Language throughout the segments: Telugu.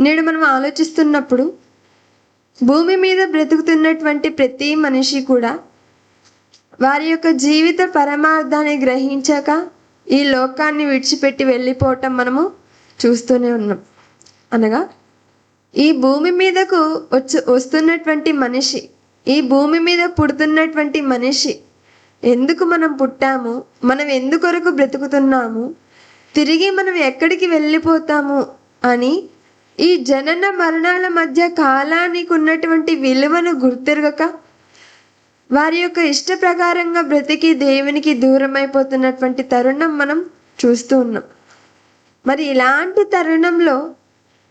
నేడు మనం ఆలోచిస్తున్నప్పుడు భూమి మీద బ్రతుకుతున్నటువంటి ప్రతి మనిషి కూడా వారి యొక్క జీవిత పరమార్థాన్ని గ్రహించాక ఈ లోకాన్ని విడిచిపెట్టి వెళ్ళిపోవటం మనము చూస్తూనే ఉన్నాం. అనగా ఈ భూమి మీదకు వచ్చి వస్తున్నటువంటి మనిషి ఈ భూమి మీద పుడుతున్నటువంటి మనిషి ఎందుకు మనం పుట్టాము మనం ఎందుకొరకు బ్రతుకుతున్నాము తిరిగి మనం ఎక్కడికి వెళ్ళిపోతాము అని ఈ జనన మరణాల మధ్య కాలానికి ఉన్నటువంటి విలువను గుర్తిరగక వారి యొక్క ఇష్ట ప్రకారంగా బ్రతికి దేవునికి దూరం అయిపోతున్నటువంటి తరుణం మనం చూస్తూ ఉన్నాం. మరి ఇలాంటి తరుణంలో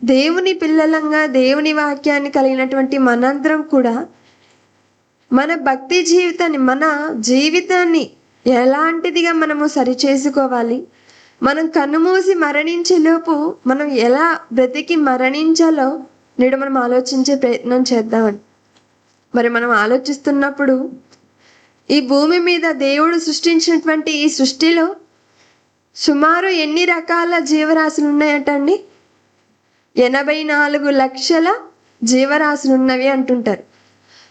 దేవుని పిల్లలంగా దేవుని వాక్యాన్ని కలిగినటువంటి మనందరం కూడా మన భక్తి జీవితాన్ని మన జీవితాన్ని ఎలాంటిదిగా మనము సరిచేసుకోవాలి? మనం కన్నుమూసి మరణించేలోపు మనం ఎలా బ్రతికి మరణించాలో నేడు మనం ఆలోచించే ప్రయత్నం చేద్దామని మరి మనం ఆలోచిస్తున్నప్పుడు ఈ భూమి మీద దేవుడు సృష్టించినటువంటి ఈ సృష్టిలో సుమారు ఎన్ని రకాల జీవరాశులు ఉన్నాయటండి ఎనభై నాలుగు లక్షల జీవరాశులు ఉన్నవి అంటుంటారు.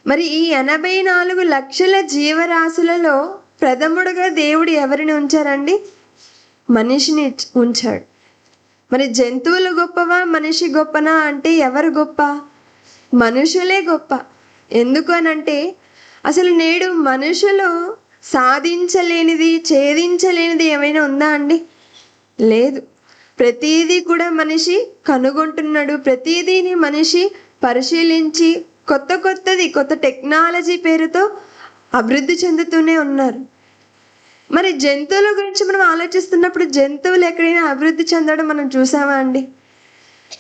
మరి ఈ ఎనభై నాలుగు లక్షల జీవరాశులలో ప్రథముడుగా దేవుడు ఎవరిని ఉంచారండి? మనిషిని ఉంచాడు. మరి జంతువులు గొప్పవా? మనిషి గొప్పనా అంటే ఎవరు గొప్ప? మనుషులే గొప్ప. ఎందుకు అనంటే అసలు నేడు మనుషులు సాధించలేనిది ఛేదించలేనిది ఏమైనా ఉందా అండి? లేదు. ప్రతిదీ కూడా మనిషి కనుగొంటున్నాడు. ప్రతిదీని మనిషి పరిశీలించి కొత్త కొత్తది కొత్త టెక్నాలజీ పేరుతో అభివృద్ధి చెందుతూనే ఉన్నారు. మరి జంతువుల గురించి మనం ఆలోచిస్తున్నప్పుడు జంతువులు ఎక్కడైనా అభివృద్ధి చెందడం మనం చూసామా అండి?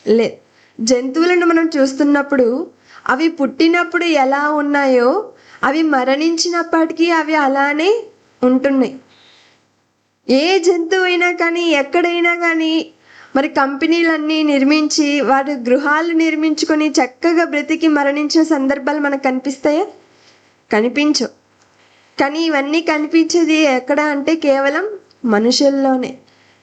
లే జంతువులను మనం చూస్తున్నప్పుడు అవి పుట్టినప్పుడు ఎలా ఉన్నాయో అవి మరణించినప్పటికీ అవి అలానే ఉంటున్నాయి. ఏ జంతువు అయినా కానీ ఎక్కడైనా కానీ మరి కంపెనీలన్నీ నిర్మించి వాటి గృహాలు నిర్మించుకొని చక్కగా బ్రతికి మరణించిన సందర్భాలు మనకు కనిపిస్తాయా? కనిపించవు. కానీ ఇవన్నీ కనిపించేది ఎక్కడ అంటే కేవలం మనుషుల్లోనే.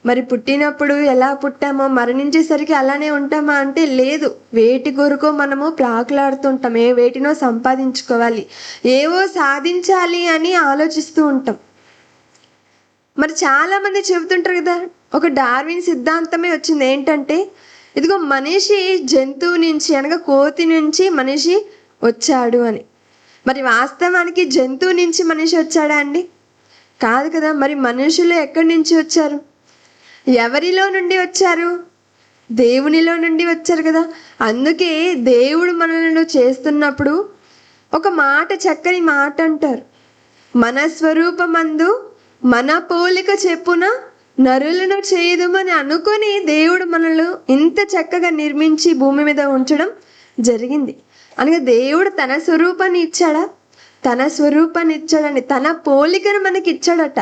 మరి పుట్టినప్పుడు ఎలా పుట్టామో మరణించేసరికి అలానే ఉంటామా అంటే లేదు. వేటి కొరకు మనము ప్రాకులాడుతుంటాం ఏ వేటినో సంపాదించుకోవాలి ఏవో సాధించాలి అని ఆలోచిస్తూ ఉంటాం. మరి చాలా మంది చెబుతుంటారు కదా ఒక డార్విన్ సిద్ధాంతమే వచ్చింది. ఏంటంటే ఇదిగో మనిషి జంతువు నుంచి అనగా కోతి నుంచి మనిషి వచ్చాడు అని. మరి వాస్తవానికి జంతువు నుంచి మనిషి వచ్చాడా అండి? కాదు కదా మరి మనుషులు ఎక్కడి నుంచి వచ్చారు? ఎవరిలో నుండి వచ్చారు? దేవునిలో నుండి వచ్చారు కదా. అందుకే దేవుడు మనలను చేస్తున్నప్పుడు ఒక మాట చక్కని మాట అంటారు. మన స్వరూపమందు మన పోలిక చెప్పున నరులను చేయదుమని అనుకొని దేవుడు మనల్ని ఇంత చక్కగా నిర్మించి భూమి మీద ఉంచడం జరిగింది. అనగా దేవుడు తన స్వరూపాన్ని ఇచ్చాడా? తన స్వరూపాన్ని ఇచ్చాడని తన పోలికను మనకి ఇచ్చాడట.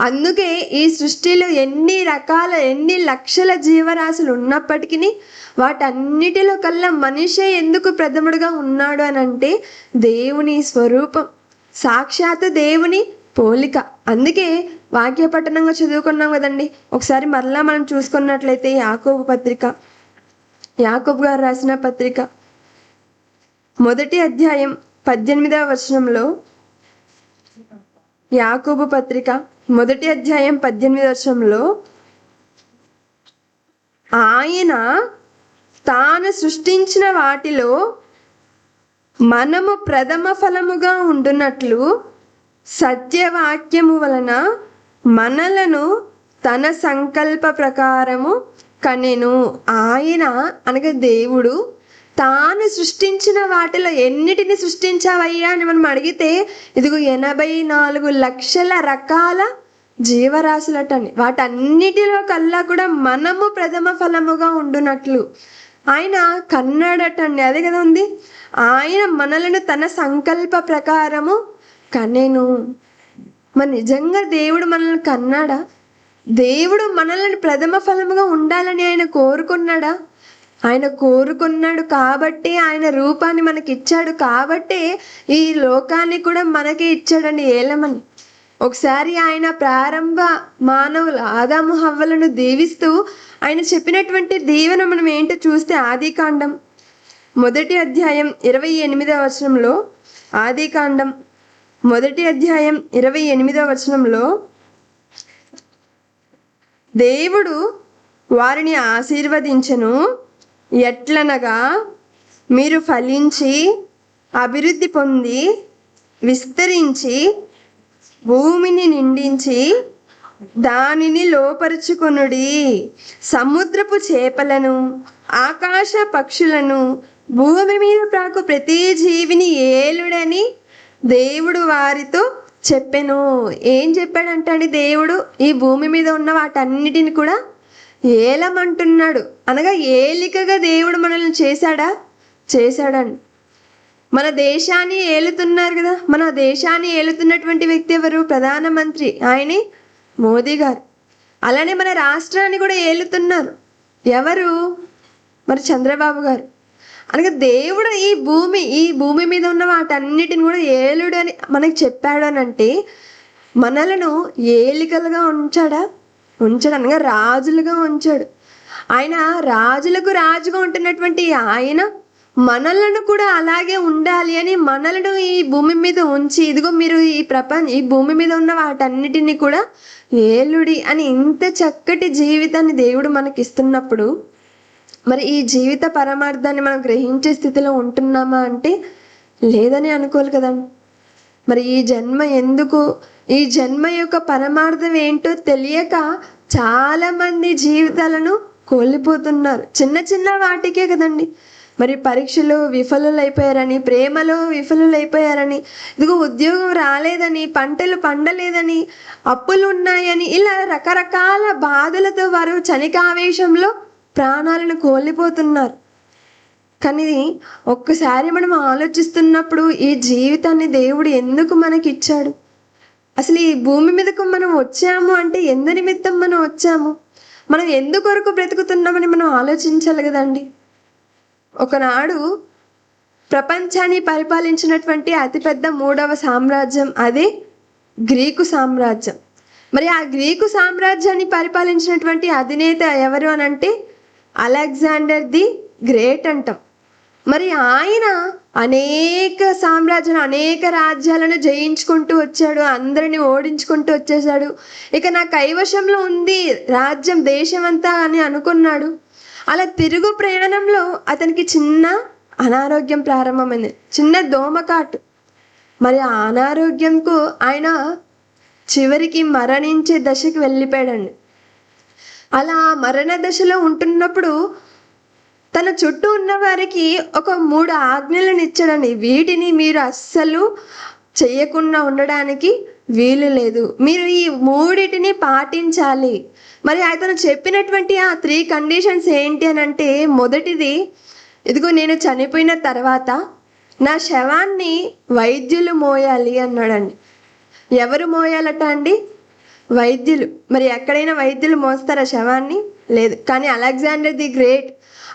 అందుకే ఈ సృష్టిలో ఎన్ని రకాల ఎన్ని లక్షల జీవరాశులు ఉన్నప్పటికీ వాటన్నిటిలో కల్లా మనిషే ఎందుకు ప్రథముడుగా ఉన్నాడు అని అంటే దేవుని స్వరూపం. సాక్షాత్ దేవుని పోలిక. అందుకే వాక్య పట్టణంగా చదువుకున్నాం కదండి. ఒకసారి మరలా మనం చూసుకున్నట్లయితే యాకోబు పత్రిక యాకోబు గారు రాసిన పత్రిక మొదటి అధ్యాయం పద్దెనిమిదవ వచనంలో యాకోబు పత్రిక మొదటి అధ్యాయం పద్దెనిమిది వచనంలో ఆయన తాను సృష్టించిన వాటిలో మనము ప్రథమ ఫలముగా ఉండునట్లు సత్యవాక్యము వలన మనలను తన సంకల్ప ప్రకారము కనెను. ఆయన అనగా దేవుడు తాను సృష్టించిన వాటిలో ఎన్నిటిని సృష్టించావయ్యా అని మనం అడిగితే ఇదిగో ఎనభై నాలుగు లక్షల రకాల జీవరాశులటని. వాటన్నిటిలో కల్లా కూడా మనము ప్రథమ ఫలముగా ఉండునట్లు. ఆయన కన్నాడటండి. అదే కదా ఉంది. ఆయన మనలను తన సంకల్ప ప్రకారము కనెను. మరి నిజంగా దేవుడు మనల్ని కన్నాడా? దేవుడు మనల్ని ప్రథమ ఫలముగా ఉండాలని ఆయన కోరుకున్నాడా? ఆయన కోరుకున్నాడు కాబట్టి ఆయన రూపాన్ని మనకి ఇచ్చాడు కాబట్టి ఈ లోకాన్ని కూడా మనకి ఇచ్చాడని ఏలమని. ఒకసారి ఆయన ప్రారంభ మానవులు ఆదాము హవ్వలను దీవిస్తూ ఆయన చెప్పినటువంటి దీవెన మనం ఏంటో చూస్తే ఆది కాండం మొదటి అధ్యాయం ఇరవై ఎనిమిదవ వచనంలో ఆది కాండం మొదటి అధ్యాయం ఇరవై ఎనిమిదవ వచనంలో దేవుడు వారిని ఆశీర్వదించను ఎట్లనగా మీరు ఫలించి అభివృద్ధి పొంది విస్తరించి భూమిని నిండించి దానిని లోపరుచుకొనుడి. సముద్రపు చేపలను ఆకాశ పక్షులను భూమి మీద ప్రాకు ప్రతి జీవిని ఏలుడని దేవుడు వారితో చెప్పెను. ఏం చెప్పాడంటండి దేవుడు? ఈ భూమి మీద ఉన్న వాటన్నిటిని కూడా ఏలమంటున్నాడు. అనగా ఏలికగా దేవుడు మనల్ని చేశాడా? చేశాడండి మన దేశాన్ని ఏలుతున్నారు కదా? మన దేశాన్ని ఏలుతున్నటువంటి వ్యక్తి ఎవరు? ప్రధానమంత్రి ఆయనే మోదీ గారు. అలానే మన రాష్ట్రాన్ని కూడా ఏలుతున్నారు. ఎవరు? మరి చంద్రబాబు గారు. అనగా దేవుడు ఈ భూమి ఈ భూమి మీద ఉన్న వాటన్నిటిని కూడా ఏలుడు అని మనకి చెప్పాడు అని అంటే మనలను ఏలికలుగా ఉంచాడా? ఉంచాడు. అనగా రాజులుగా ఉంచాడు. ఆయన రాజులకు రాజుగా ఉంటున్నటువంటి ఆయన మనలను కూడా అలాగే ఉండాలి అని మనలను ఈ భూమి మీద ఉంచి ఇదిగో మీరు ఈ ప్రపంచ ఈ భూమి మీద ఉన్న వాటన్నిటిని కూడా ఏలుడి అని ఇంత చక్కటి జీవితాన్ని దేవుడు మనకి ఇస్తున్నప్పుడు మరి ఈ జీవిత పరమార్థాన్ని మనం గ్రహించే స్థితిలో ఉంటున్నామా అంటే లేదని అనుకోవాలి కదండి. మరి ఈ జన్మ ఎందుకు? ఈ జన్మ యొక్క పరమార్థం ఏంటో తెలియక చాలా మంది జీవితాలను కోల్పోతున్నారు. చిన్న చిన్న వాటికే కదండి. మరి పరీక్షలు విఫలులైపోయారని ప్రేమలో విఫలులైపోయారని ఇదిగో ఉద్యోగం రాలేదని పంటలు పండలేదని అప్పులు ఉన్నాయని ఇలా రకరకాల బాధలతో వారు చనికావేశంలో ప్రాణాలను కోల్పోతున్నారు. కానీ ఒక్కసారి మనం ఆలోచిస్తున్నప్పుడు ఈ జీవితాన్ని దేవుడు ఎందుకు మనకి ఇచ్చాడు అసలు ఈ భూమి మీదకు మనం వచ్చాము అంటే ఎందు నిమిత్తం మనం వచ్చాము? మనం ఎందుకొరకు బ్రతుకుతున్నామని మనం ఆలోచించాలి కదండి. ఒకనాడు ప్రపంచాన్ని పరిపాలించినటువంటి అతిపెద్ద మూడవ సామ్రాజ్యం అది గ్రీకు సామ్రాజ్యం. మరి ఆ గ్రీకు సామ్రాజ్యాన్ని పరిపాలించినటువంటి అధినేత ఎవరు అని అంటే అలెగ్జాండర్ ది గ్రేట్ అంటాం. మరి ఆయన అనేక సామ్రాజ్యాలు అనేక రాజ్యాలను జయించుకుంటూ వచ్చాడు అందరిని ఓడించుకుంటూ వచ్చేసాడు ఇక నా కైవశంలో ఉంది రాజ్యం దేశం అంతా అని అనుకున్నాడు. అలా తిరుగు ప్రయాణంలో అతనికి చిన్న అనారోగ్యం ప్రారంభమైంది. చిన్న దోమకాటు. మరి ఆ అనారోగ్యంకు ఆయన చివరికి మరణించే దశకి వెళ్ళిపోయాడండి. అలా మరణ దశలో ఉంటున్నప్పుడు తన చుట్టూ ఉన్న వారికి ఒక మూడు ఆజ్ఞలను ఇచ్చాడండి వీటిని మీరు అస్సలు చేయకుండా ఉండడానికి వీలు లేదు. మీరు ఈ మూడిటిని పాటించాలి. మరి అతను చెప్పినటువంటి ఆ త్రీ కండిషన్స్ ఏంటి అని అంటే మొదటిది ఇదిగో నేను చనిపోయిన తర్వాత నా శవాన్ని వైద్యులు మోయాలి అన్నాడండి. ఎవరు మోయాలట అండి? వైద్యులు. మరి ఎక్కడైనా వైద్యులు మోస్తారా శవాన్ని? లేదు. కానీ అలెగ్జాండర్ ది గ్రేట్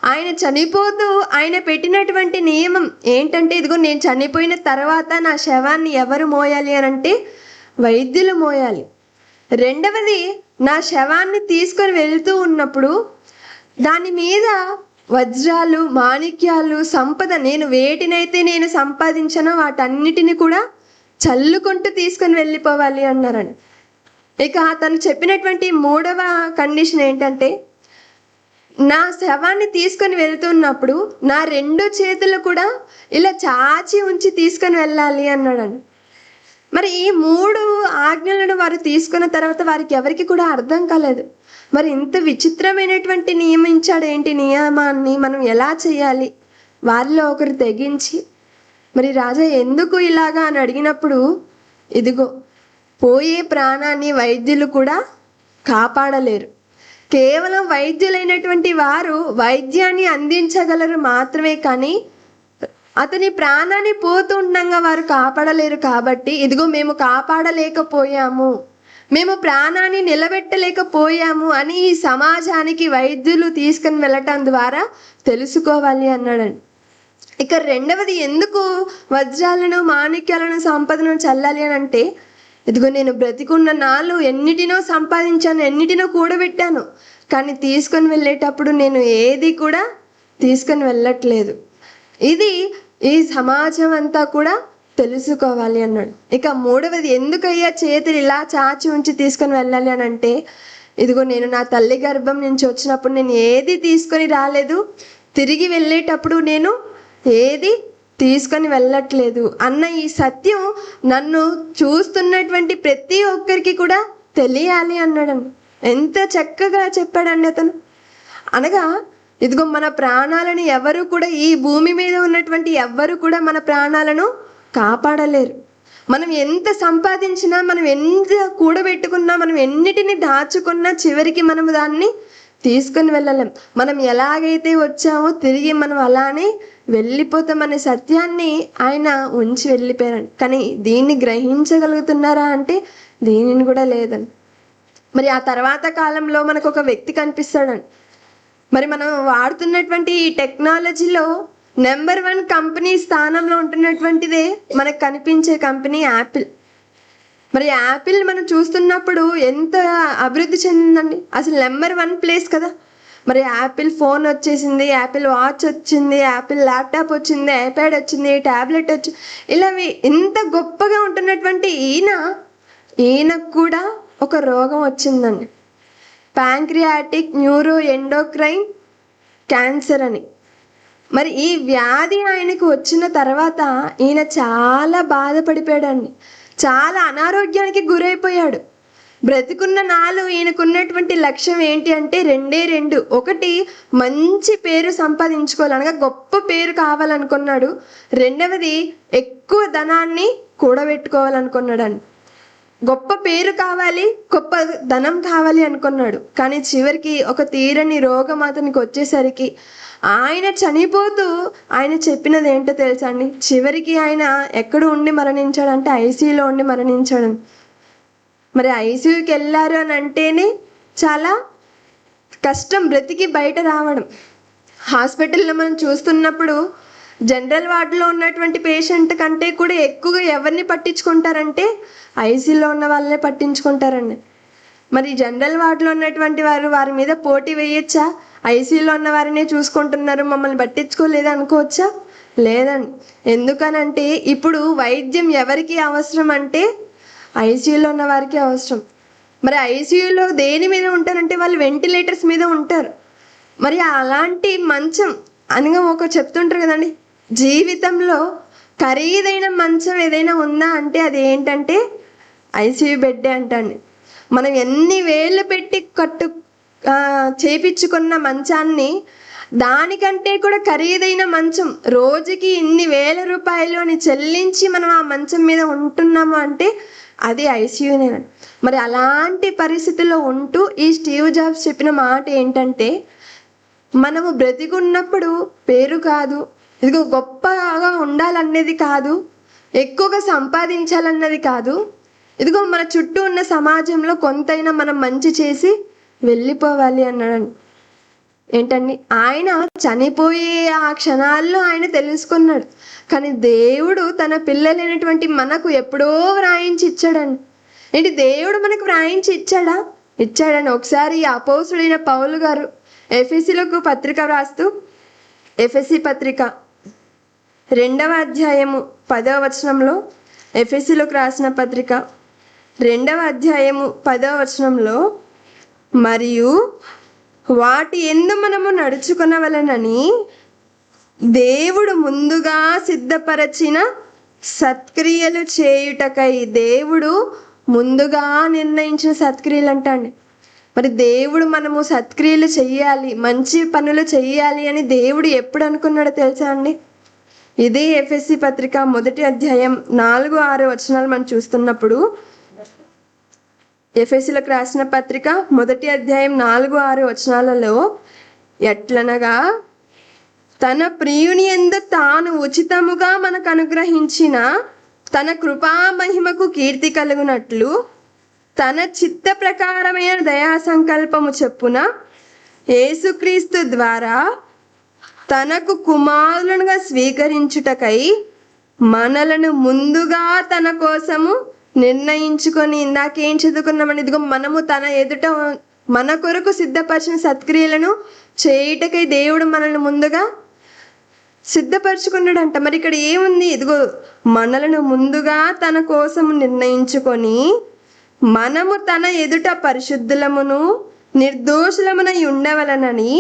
ఆయన చనిపోతూ ఆయన పెట్టినటువంటి నియమం ఏంటంటే ఇదిగో నేను చనిపోయిన తర్వాత నా శవాన్ని ఎవరు మోయాలి అని అంటే వైద్యులు మోయాలి. రెండవది నా శవాన్ని తీసుకొని వెళ్తూ ఉన్నప్పుడు దాని మీద వజ్రాలు మాణిక్యాలు సంపద నేను వేటినైతే నేను సంపాదించానో వాటన్నిటిని కూడా చల్లుకుంటూ తీసుకొని వెళ్ళిపోవాలి అన్నారని. ఇక తను చెప్పినటువంటి మూడవ కండిషన్ ఏంటంటే నా శవాన్ని తీసుకొని వెళ్తున్నప్పుడు నా రెండు చేతులు కూడా ఇలా చాచి ఉంచి తీసుకొని వెళ్ళాలి అన్నాడు మరి ఈ మూడు ఆజ్ఞలను వారు తీసుకున్న తర్వాత వారికి ఎవరికి కూడా అర్థం కాలేదు. మరి ఇంత విచిత్రమైనటువంటి నియమించాడు ఏంటి నియమాన్ని? మనం ఎలా చేయాలి? వారిలో ఒకరు తెగించి మరి రాజా ఎందుకు ఇలాగా? అని అడిగినప్పుడు ఇదిగో పోయే ప్రాణాన్ని వైద్యులు కూడా కాపాడలేరు. కేవలం వైద్యులైనటువంటి వారు వైద్యాన్ని అందించగలరు మాత్రమే కానీ అతని ప్రాణాన్ని పోతుండగా వారు కాపాడలేరు కాబట్టి ఇదిగో మేము కాపాడలేకపోయాము. మేము ప్రాణాన్ని నిలబెట్టలేకపోయాము అని ఈ సమాజానికి వైద్యులు తీసుకుని వెళ్ళటం ద్వారా తెలుసుకోవాలి అన్నాడండి ఇక రెండవది ఎందుకు వజ్రాలను మాణిక్యాలను సంపదను చల్లాలి అని అంటే ఇదిగో నేను బ్రతికున్న నాలు ఎన్నిటినో సంపాదించాను ఎన్నిటినో కూడబెట్టాను. కానీ తీసుకొని వెళ్ళేటప్పుడు నేను ఏది కూడా తీసుకొని వెళ్ళట్లేదు. ఇది ఈ సమాజం అంతా కూడా తెలుసుకోవాలి అన్నాడు. ఇక మూడవది ఎందుకయ్యా చేతులు ఇలా చాచి ఉంచి తీసుకొని వెళ్ళాలి అని అంటే ఇదిగో నేను నా తల్లి గర్భం నుంచి వచ్చినప్పుడు నేను ఏది తీసుకొని రాలేదు తిరిగి వెళ్ళేటప్పుడు నేను ఏది తీసుకొని వెళ్ళట్లేదు. అన్న ఈ సత్యం నన్ను చూస్తున్నటువంటి ప్రతి ఒక్కరికి కూడా తెలియాలి అన్నాడు ఎంత చక్కగా చెప్పాడండి అతను. అనగా ఇదిగో మన ప్రాణాలను ఎవరు కూడా ఈ భూమి మీద ఉన్నటువంటి ఎవ్వరు కూడా మన ప్రాణాలను కాపాడలేరు. మనం ఎంత సంపాదించినా మనం ఎంత కూడబెట్టుకున్నా మనం ఎన్నిటిని దాచుకున్నా చివరికి మనం దాన్ని తీసుకొని వెళ్ళలేం. మనం ఎలాగైతే వచ్చామో తిరిగి మనం అలానే వెళ్ళిపోతామనే సత్యాన్ని ఆయన ఉంచి వెళ్ళిపోయారు కానీ దీన్ని గ్రహించగలుగుతున్నారా అంటే దీనిని కూడా లేదని మరి ఆ తర్వాత కాలంలో మనకు ఒక వ్యక్తి కనిపిస్తాడండి మరి మనం వాడుతున్నటువంటి ఈ టెక్నాలజీలో నెంబర్ వన్ కంపెనీ స్థానంలో ఉంటున్నటువంటిదే మనకు కనిపించే కంపెనీ యాపిల్. మరి యాపిల్ మనం చూస్తున్నప్పుడు ఎంత అభివృద్ధి చెందిందండి. అసలు నెంబర్ వన్ ప్లేస్ కదా. మరి యాపిల్ ఫోన్ వచ్చేసింది యాపిల్ వాచ్ వచ్చింది యాపిల్ ల్యాప్టాప్ వచ్చింది ఐప్యాడ్ వచ్చింది ట్యాబ్లెట్ వచ్చి ఇలా ఇంత గొప్పగా ఉంటున్నటువంటి ఈయన ఈయనకు కూడా ఒక రోగం వచ్చిందండి. ప్యాంక్రియాటిక్ న్యూరో ఎండోక్రైన్ క్యాన్సర్ అని. మరి ఈ వ్యాధి ఆయనకు వచ్చిన తర్వాత ఈయన చాలా బాధపడిపోయాడండి. చాలా అనారోగ్యానికి గురైపోయాడు. బ్రతికున్న నాలు ఈయనకున్నటువంటి లక్ష్యం ఏంటి అంటే రెండే రెండు. ఒకటి మంచి పేరు సంపాదించుకోవాలి అనగా గొప్ప పేరు కావాలనుకున్నాడు. రెండవది ఎక్కువ ధనాన్ని కూడబెట్టుకోవాలనుకున్నాడు గొప్ప పేరు కావాలి గొప్ప ధనం కావాలి అనుకున్నాడు. కానీ చివరికి ఒక తీరని రోగం అతనికి వచ్చేసరికి ఆయన చనిపోతూ ఆయన చెప్పినది ఏంటో తెలుసా అండి? చివరికి ఆయన ఎక్కడ ఉండి మరణించాడంటే ఐసీలో ఉండి మరణించాడు. మరి ఐసీయూకి వెళ్ళారు అని అంటేనే చాలా కష్టం బ్రతికి బయట రావడం. హాస్పిటల్లో మనం చూస్తున్నప్పుడు జనరల్ వార్డులో ఉన్నటువంటి పేషెంట్ కంటే కూడా ఎక్కువగా ఎవరిని పట్టించుకుంటారంటే ఐసీలో ఉన్న వాళ్ళనే పట్టించుకుంటారండి. మరి జనరల్ వార్డులో ఉన్నటువంటి వారు వారి మీద పోటీ వేయొచ్చా? ఐసీలో ఉన్న వారినే చూసుకుంటున్నారు మమ్మల్ని పట్టించుకోలేదు అనుకోవచ్చా? లేదండి. ఎందుకనంటే ఇప్పుడు వైద్యం ఎవరికి అవసరం అంటే ఐసీయూలో ఉన్న వారికి అవసరం. మరి ఐసీయూలో దేని మీద ఉంటారంటే వాళ్ళు వెంటిలేటర్స్ మీద ఉంటారు. మరి అలాంటి మంచం అనగా ఒక చెప్తుంటారు కదండి జీవితంలో ఖరీదైన మంచం ఏదైనా ఉందా అంటే అది ఏంటంటే ఐసీయూ బెడ్డే అంటండి. మనం ఎన్ని వేలు పెట్టి కట్టు చేపించుకున్న మంచాన్ని దానికంటే కూడా ఖరీదైన మంచం రోజుకి ఇన్ని వేల రూపాయలు అని చెల్లించి మనం ఆ మంచం మీద ఉంటున్నాము అంటే అది ఐసీయూనే మరి అలాంటి పరిస్థితుల్లో ఉంటూ ఈ స్టీవ్ జాబ్స్ చెప్పిన మాట ఏంటంటే మనము బ్రతికున్నప్పుడు పేరు కాదు ఇదిగో గొప్పగా ఉండాలనేది కాదు ఎక్కువగా సంపాదించాలన్నది కాదు ఇదిగో మన చుట్టూ ఉన్న సమాజంలో కొంతైనా మనం మంచి చేసి వెళ్ళిపోవాలి అన్నాడు ఏంటండి? ఆయన చనిపోయే ఆ క్షణాల్లో ఆయన తెలుసుకున్నాడు. కానీ దేవుడు తన పిల్లలైనటువంటి మనకు ఎప్పుడో వ్రాయించి ఇచ్చాడండి. ఏంటి దేవుడు మనకు వ్రాయించి ఇచ్చాడా? ఇచ్చాడని ఒకసారి అపోసుడైన పౌలు గారు ఎఫ్ఎస్సిలకు పత్రిక వ్రాస్తూ ఎఫ్ఎస్సి పత్రిక రెండవ అధ్యాయము పదవ వచనంలో ఎఫ్ఎస్సిలోకి రాసిన పత్రిక రెండవ అధ్యాయము పదవ వచనంలో మరియు వాటి ఎందు మనము నడుచుకునవలనని దేవుడు ముందుగా సిద్ధపరచిన సత్క్రియలు చేయుటకై దేవుడు ముందుగా నిర్ణయించిన సత్క్రియలు అంటండి మరి దేవుడు మనము సత్క్రియలు చెయ్యాలి మంచి పనులు చెయ్యాలి అని దేవుడు ఎప్పుడు అనుకున్నాడో తెలుసా అండి? ఇదే ఎఫ్ఎస్సి పత్రిక మొదటి అధ్యాయం నాలుగు ఆరు వచనాలు మనం చూస్తున్నప్పుడు ఎఫ్ఎస్సీలకు రాసిన పత్రిక మొదటి అధ్యాయం నాలుగు ఆరు వచనాలలో ఎట్లనగా తన ప్రియుని ఎందు తాను ఉచితముగా మనకు అనుగ్రహించిన తన కృపా మహిమకు కీర్తి కలుగునట్లు తన చిత్త ప్రకారమైన దయా సంకల్పము చెప్పున యేసుక్రీస్తు ద్వారా తనకు కుమారులుగా స్వీకరించుటకై మనలను ముందుగా తన కోసము నిర్ణయించుకొని ఇందాకేం చదువుకున్నామని ఇదిగో మనము తన ఎదుట మన కొరకు సిద్ధపరిచిన సత్క్రియలను చేయుటకై దేవుడు మనల్ని ముందుగా సిద్ధపరచుకున్నాడంట. మరి ఇక్కడ ఏముంది? ఇదిగో మనలను ముందుగా తన కోసం నిర్ణయించుకొని మనము తన ఎదుట పరిశుద్ధులమును నిర్దోషులమునై ఉండవలనని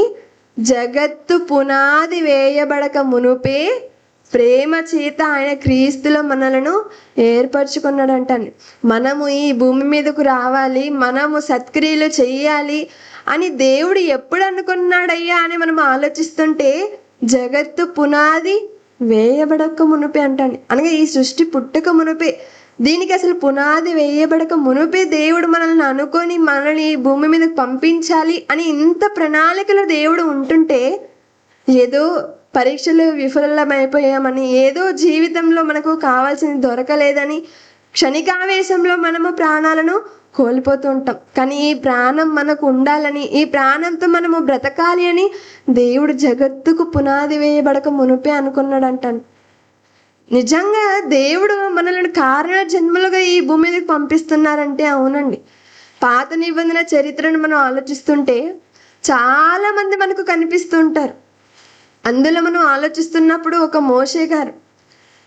జగత్తు పునాది వేయబడక మునుపే ప్రేమ చేత ఆయన క్రీస్తులో మనలను ఏర్పరచుకున్నాడంట మనము ఈ భూమి మీదకు రావాలి మనము సత్క్రియలు చెయ్యాలి అని దేవుడు ఎప్పుడు అనుకున్నాడయ్యా అని మనం ఆలోచిస్తుంటే జగత్తు పునాది వేయబడక మునుపే అంటాను అనగా ఈ సృష్టి పుట్టక మునుపే. దీనికి అసలు పునాది వేయబడక మునుపే దేవుడు మనల్ని అనుకొని మనల్ని భూమి మీదకి పంపించాలి అని ఇంత ప్రణాళికలో దేవుడు ఉంటుంటే ఏదో పరీక్షలు విఫలమైపోయామని ఏదో జీవితంలో మనకు కావాల్సింది దొరకలేదని క్షణికావేశంలో మనము ప్రాణాలను కోల్పోతూ ఉంటాం కానీ ఈ ప్రాణం మనకు ఉండాలని ఈ ప్రాణంతో మనము బ్రతకాలి అని దేవుడు జగత్తుకు పునాది వేయబడక మునుపే అనుకున్నాడు అంటాను నిజంగా దేవుడు మనల్ని కారణ జన్మలుగా ఈ భూమి మీదకి పంపిస్తున్నారంటే అవునండి. పాత నిబంధన చరిత్రను మనం ఆలోచిస్తుంటే చాలా మంది మనకు కనిపిస్తుంటారు. అందులో మనం ఆలోచిస్తున్నప్పుడు ఒక మోషే గారు.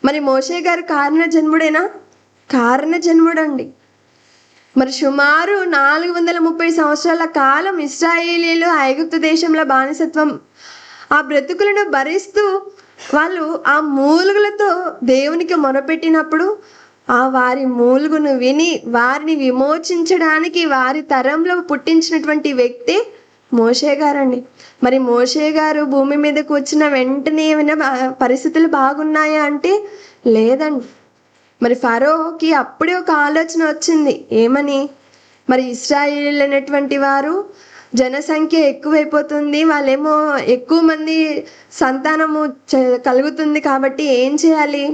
మరి మోషే గారు కారణ జన్ముడేనా కారణ జన్ముడండి మరి సుమారు నాలుగు వందల ముప్పై సంవత్సరాల కాలం ఇస్రాయేలీలు ఐగుప్తు దేశంలో బానిసత్వం ఆ బ్రతుకులను భరిస్తూ వాళ్ళు ఆ మూలుగులతో దేవునికి మొరపెట్టినప్పుడు ఆ వారి మూలుగును విని వారిని విమోచించడానికి వారి తరంలో పుట్టించినటువంటి వ్యక్తి మోషే గారండి. మరి మోషే గారు భూమి మీదకు వచ్చిన వెంటనే ఏమైనా పరిస్థితులు బాగున్నాయా అంటే లేదండి. మరి ఫరోకి అప్పుడే ఒక ఆలోచన వచ్చింది. ఏమని? మరి ఇస్రాయిల్ అనేటువంటి వారు జనసంఖ్య ఎక్కువైపోతుంది వాళ్ళేమో ఎక్కువ మంది సంతానము కలుగుతుంది కాబట్టి ఏం చేయాలి?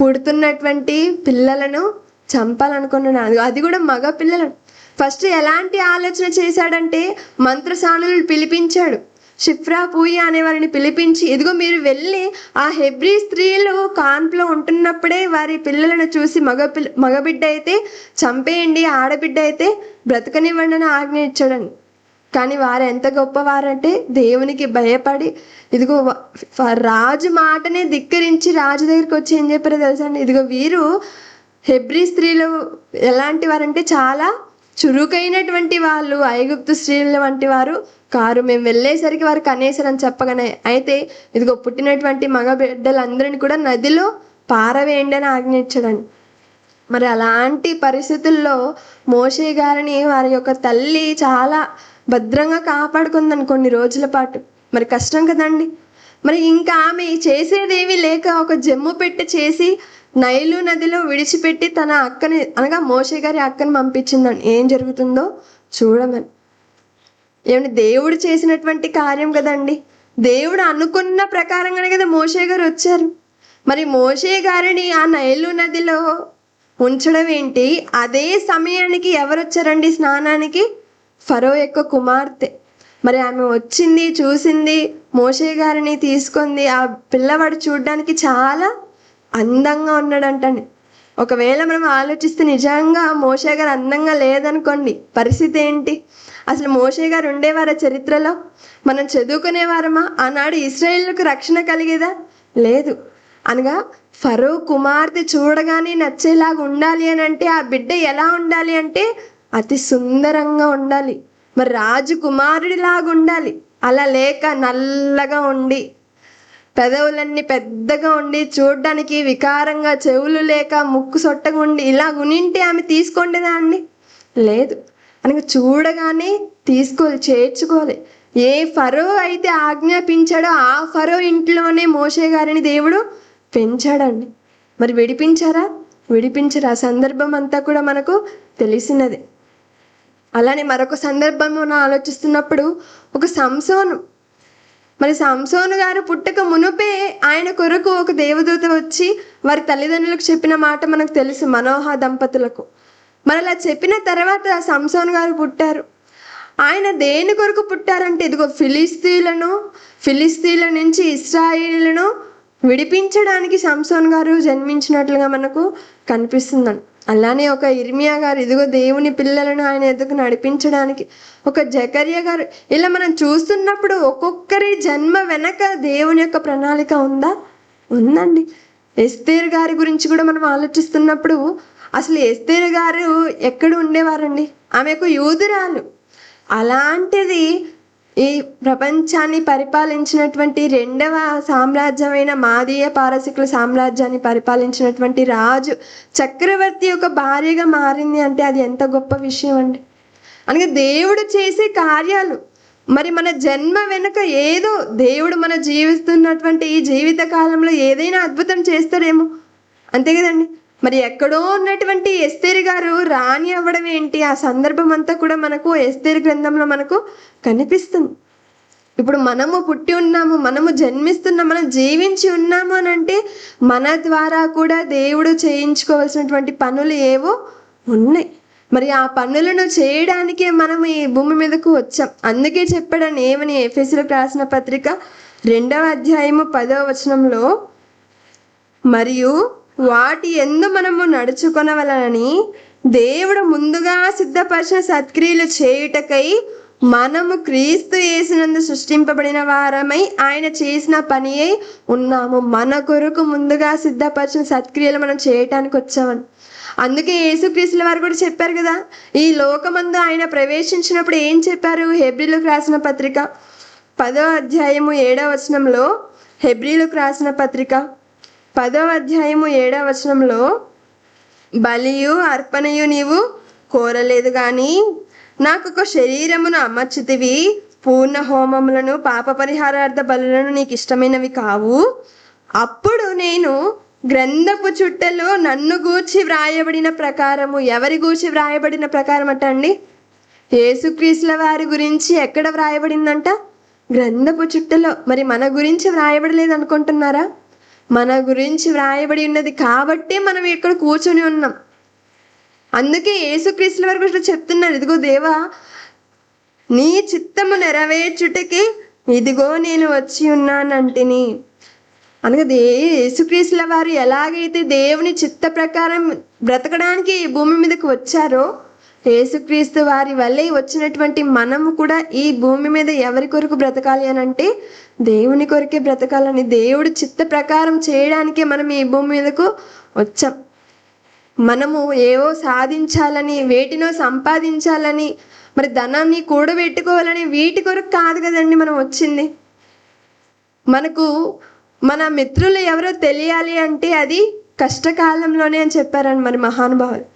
పుడుతున్నటువంటి పిల్లలను చంపాలనుకున్నాడు అది కూడా మగ పిల్లలను ఫస్ట్ ఎలాంటి ఆలోచన చేశాడంటే మంత్రసానులు పిలిపించాడు. షిఫ్రా పూయి అనే వారిని పిలిపించి ఇదిగో మీరు వెళ్ళి ఆ హెబ్రీ స్త్రీలు కాన్పులో ఉంటున్నప్పుడే వారి పిల్లలను చూసి మగ పిల్ల మగబిడ్డ అయితే చంపేయండి ఆడబిడ్డ అయితే బ్రతకనివ్వండి అని ఆజ్ఞ కానీ వారు ఎంత గొప్పవారంటే దేవునికి భయపడి ఇదిగో రాజు మాటనే ధిక్కరించి రాజు దగ్గరికి వచ్చి ఏం చెప్పారో తెలుసా అండి? ఇదిగో వీరు హెబ్రీ స్త్రీలు ఎలాంటి వారంటే చాలా చురుకైనటువంటి వాళ్ళు ఐగుప్తు స్త్రీల వంటి వారు. కారు మేము వెళ్ళేసరికి వారు కనేసరని చెప్పగానే అయితే ఇదిగో పుట్టినటువంటి మగ బిడ్డలందరినీ కూడా నదిలో పారవేయండి అని ఆజ్ఞ మరి అలాంటి పరిస్థితుల్లో మోషే గారిని వారి యొక్క తల్లి చాలా భద్రంగా కాపాడుకుందని కొన్ని రోజుల పాటు. మరి కష్టం కదండి. మరి ఇంకా ఆమె చేసేదేవి లేక ఒక జమ్ము పెట్టి చేసి నైలు నదిలో విడిచిపెట్టి తన అక్కని అనగా మోషే గారి అక్కని పంపించిందని ఏం జరుగుతుందో చూడమని. ఏమంటే దేవుడు చేసినటువంటి కార్యం కదండి. దేవుడు అనుకున్న ప్రకారంగానే కదా మోషే గారు వచ్చారు. మరి మోషే గారిని ఆ నైలు నదిలో ఉంచడం ఏంటి? అదే సమయానికి ఎవరు వచ్చారండి స్నానానికి? ఫరో యొక్క కుమార్తె. మరి ఆమె వచ్చింది చూసింది మోషే గారిని తీసుకుంది. ఆ పిల్లవాడు చూడడానికి చాలా అందంగా ఉన్నాడంటండి. ఒకవేళ మనం ఆలోచిస్తే నిజంగా మోషే గారు అందంగా లేదనుకోండి పరిస్థితి ఏంటి? అసలు మోషే గారు ఉండేవారా చరిత్రలో? మనం చదువుకునేవారమా? ఆనాడు ఇస్రాయేళ్ళకు రక్షణ కలిగేదా? లేదు. అనగా ఫరో కుమార్తె చూడగానే నచ్చేలాగా ఉండాలి అని అంటే ఆ బిడ్డ ఎలా ఉండాలి అంటే అతి సుందరంగా ఉండాలి. మరి రాజు కుమారుడిలాగా ఉండాలి. అలా లేక నల్లగా ఉండి పెదవులన్నీ పెద్దగా ఉండి చూడ్డానికి వికారంగా చెవులు లేక ముక్కు సొట్టగా ఉండి ఇలా ఉనింటే ఆమె తీసుకోండిదా అండి లేదు. అనగా చూడగానే తీసుకోవాలి చేర్చుకోవాలి. ఏ ఫరో అయితే ఆజ్ఞాపించాడో ఆ ఫరో ఇంట్లోనే మోషే గారిని దేవుడు పెంచాడండి. మరి విడిపించారా? విడిపించరు. ఆ సందర్భం అంతా కూడా మనకు తెలిసినదే. అలానే మరొక సందర్భం మనం ఆలోచిస్తున్నప్పుడు ఒక సంసోను మరి సంసోను గారు పుట్టక మునుపే ఆయన కొరకు ఒక దేవదూత వచ్చి వారి తల్లిదండ్రులకు చెప్పిన మాట మనకు తెలుసు మనోహ దంపతులకు. మరి అలా చెప్పిన తర్వాత సంసోను గారు పుట్టారు. ఆయన దేని కొరకు పుట్టారంటే ఇదిగో ఫిలిస్తీన్లను ఫిలిస్తీన్ల నుంచి ఇస్రాయిలను విడిపించడానికి సంసోన్ గారు జన్మించినట్లుగా మనకు కనిపిస్తుందండి. అలానే ఒక ఇర్మియా గారు ఇదిగో దేవుని పిల్లలను ఆయన ఎదుగు నడిపించడానికి. ఒక జకర్య గారు ఇలా మనం చూస్తున్నప్పుడు ఒక్కొక్కరి జన్మ వెనక దేవుని యొక్క ప్రణాళిక ఉందా? ఉందండి. ఎస్తేర్ గారి గురించి కూడా మనం ఆలోచిస్తున్నప్పుడు అసలు ఎస్తేర్ గారు ఎక్కడ ఉండేవారండి? ఆమె ఒక యూదురాలు. అలాంటిది ఈ ప్రపంచాన్ని పరిపాలించినటువంటి రెండవ సామ్రాజ్యమైన మాదీయ పారసికుల సామ్రాజ్యాన్ని పరిపాలించినటువంటి రాజు చక్రవర్తి యొక్క భార్యగా మారింది అంటే అది ఎంత గొప్ప విషయం అండి. అనగా దేవుడు చేసే కార్యాలు మరి మన జన్మ వెనుక ఏదో దేవుడు మన జీవిస్తున్నటువంటి ఈ జీవిత కాలంలో ఏదైనా అద్భుతం చేస్తారేమో. అంతే కదండి. మరి ఎక్కడో ఉన్నటువంటి ఎస్తేరి గారు రాణి అవ్వడం ఏంటి? ఆ సందర్భం అంతా కూడా మనకు ఎస్తేరి గ్రంథంలో మనకు కనిపిస్తుంది. ఇప్పుడు మనము పుట్టి ఉన్నాము మనము జన్మిస్తున్నాం మనం జీవించి ఉన్నాము అని అంటే మన ద్వారా కూడా దేవుడు చేయించుకోవాల్సినటువంటి పనులు ఏవో ఉన్నాయి. మరి ఆ పనులను చేయడానికే మనం ఈ భూమి మీదకు వచ్చాం. అందుకే చెప్పాడని ఏమని ఎఫెసులకు రాసిన పత్రిక రెండవ అధ్యాయము పదవ వచనంలో మరియు వాటి ఎందు మనము నడుచుకొనవలనని దేవుడు ముందుగా సిద్ధపరిచిన సత్క్రియలు చేయుటకై మనము క్రీస్తు వేసినందు సృష్టింపబడిన వారమై ఆయన చేసిన పని అయి ఉన్నాము. మన కొరకు ముందుగా సిద్ధపరిచిన సత్క్రియలు మనం చేయటానికి వచ్చామని. అందుకే యేసుక్రీస్తుల వారు కూడా చెప్పారు కదా ఈ లోకమందు ఆయన ప్రవేశించినప్పుడు ఏం చెప్పారు? హెబ్రిలకు రాసిన పత్రిక పదో అధ్యాయము ఏడవ వచనంలో హెబ్రిలకు రాసిన పత్రిక పదవ అధ్యాయము ఏడవ వచనంలో బలియు అర్పణయు నీవు కోరలేదు కానీ నాకు ఒక శరీరమును అమర్చితివి పూర్ణ హోమములను పాప పరిహారార్థ బలులను నీకు ఇష్టమైనవి కావు. అప్పుడు నేను గ్రంథపు చుట్టలో నన్ను గూర్చి వ్రాయబడిన ప్రకారము ఎవరి గూర్చి వ్రాయబడిన ప్రకారం అట అండి? యేసుక్రీస్తుల వారి గురించి ఎక్కడ వ్రాయబడిందంట? గ్రంథపు చుట్టలో. మరి మన గురించి వ్రాయబడలేదు అనుకుంటున్నారా మన గురించి వ్రాయబడి ఉన్నది కాబట్టే మనం ఇక్కడ కూర్చొని ఉన్నాం. అందుకే యేసుక్రీస్తుల వరకు ఇట్లా చెప్తున్నారు. ఇదిగో దేవా నీ చిత్తము నెరవేర్చుటకి ఇదిగో నేను వచ్చి ఉన్నానంటిని. అనగా దే యేసుక్రీస్తుల వారు ఎలాగైతే దేవుని చిత్త ప్రకారం బ్రతకడానికి ఈ భూమి మీదకి వచ్చారో యేసుక్రీస్తు వారి వల్లే వచ్చినటువంటి మనము కూడా ఈ భూమి మీద ఎవరి కొరకు బ్రతకాలి అని అంటే దేవుని కొరకే బ్రతకాలని దేవుడి చిత్త ప్రకారం చేయడానికే మనం ఈ భూమి మీదకు వచ్చాం. మనము ఏవో సాధించాలని వేటినో సంపాదించాలని మరి ధనాన్ని కూడబెట్టుకోవాలని వీటి కొరకు కాదు కదండి మనం వచ్చింది. మనకు మన మిత్రులు ఎవరో తెలియాలి అంటే అది కష్టకాలంలోనే అని చెప్పారని మరి మహానుభావులు.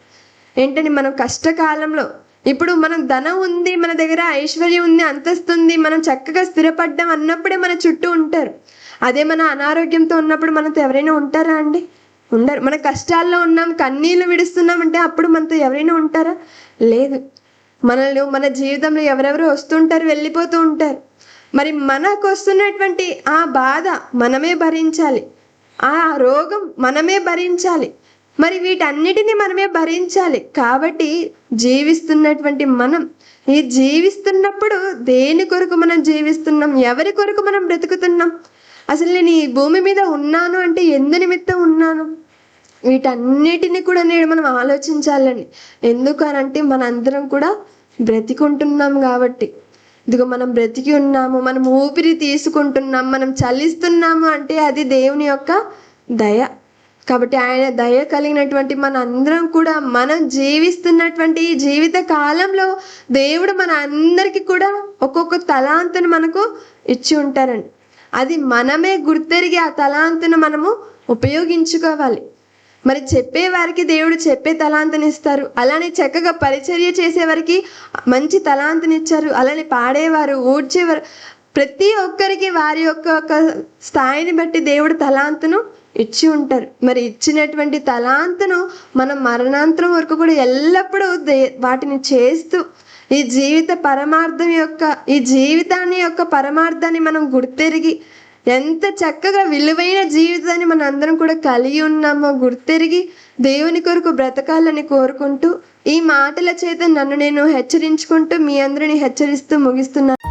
ఏంటని మనం కష్టకాలంలో ఇప్పుడు మనం ధనం ఉంది మన దగ్గర ఐశ్వర్యం ఉంది అంతస్తు ఉంది మనం చక్కగా స్థిరపడ్డాం అన్నప్పుడే మన చుట్టూ ఉంటారు. అదే మన అనారోగ్యంతో ఉన్నప్పుడు మనతో ఎవరైనా ఉంటారా అండి? ఉండరు. మన కష్టాల్లో ఉన్నాం కన్నీళ్ళు విడుస్తున్నాం అంటే అప్పుడు మనతో ఎవరైనా ఉంటారా? లేదు. మనల్ని మన జీవితంలో ఎవరెవరు వస్తుంటారు వెళ్ళిపోతూ ఉంటారు. మరి మనకు వస్తున్నటువంటి ఆ బాధ మనమే భరించాలి. ఆ రోగం మనమే భరించాలి. మరి వీటన్నిటిని మనమే భరించాలి. కాబట్టి జీవిస్తున్నటువంటి మనం ఈ జీవిస్తున్నప్పుడు దేని కొరకు మనం జీవిస్తున్నాం? ఎవరి కొరకు మనం బ్రతుకుతున్నాం? అసలు నేను ఈ భూమి మీద ఉన్నాను అంటే ఎందు నిమిత్తం ఉన్నాను? వీటన్నిటిని కూడా నేను మనం ఆలోచించాలండి. ఎందుకు అనంటే మనందరం కూడా బ్రతికుంటున్నాం కాబట్టి. ఇదిగో మనం బ్రతికి ఉన్నాము మనం ఊపిరి తీసుకుంటున్నాం మనం చలిస్తున్నాము అంటే అది దేవుని యొక్క దయ. కాబట్టి ఆయన దయ కలిగినటువంటి మన అందరం కూడా మనం జీవిస్తున్నటువంటి జీవిత కాలంలో దేవుడు మన అందరికీ కూడా ఒక్కొక్క తలాంతును మనకు ఇచ్చి ఉంటారండి. అది మనమే గుర్తెరిగి ఆ తలాంతును మనము ఉపయోగించుకోవాలి. మరి చెప్పే వారికి దేవుడు చెప్పే తలాంతని ఇస్తారు అలానే చక్కగా పరిచర్య చేసేవారికి మంచి తలాంతని ఇచ్చారు అలానే పాడేవారు ఊడ్చేవారు ప్రతి ఒక్కరికి వారి యొక్క స్థాయిని బట్టి దేవుడు తలాంతును ఇచ్చి ఉంటారు. మరి ఇచ్చినటువంటి తలాంతను మనం మరణాంతరం వరకు కూడా ఎల్లప్పుడూ దే వాటిని చేస్తూ ఈ జీవిత పరమార్థం యొక్క ఈ జీవితాన్ని యొక్క పరమార్థాన్ని మనం గుర్తెరిగి ఎంత చక్కగా విలువైన జీవితాన్ని మన అందరం కూడా కలిగి ఉన్నామో గుర్తెరిగి దేవుని కొరకు బ్రతకాలని కోరుకుంటూ ఈ మాటల చేత నన్ను నేను హెచ్చరించుకుంటూ మీ అందరిని హెచ్చరిస్తూ ముగిస్తున్నాను.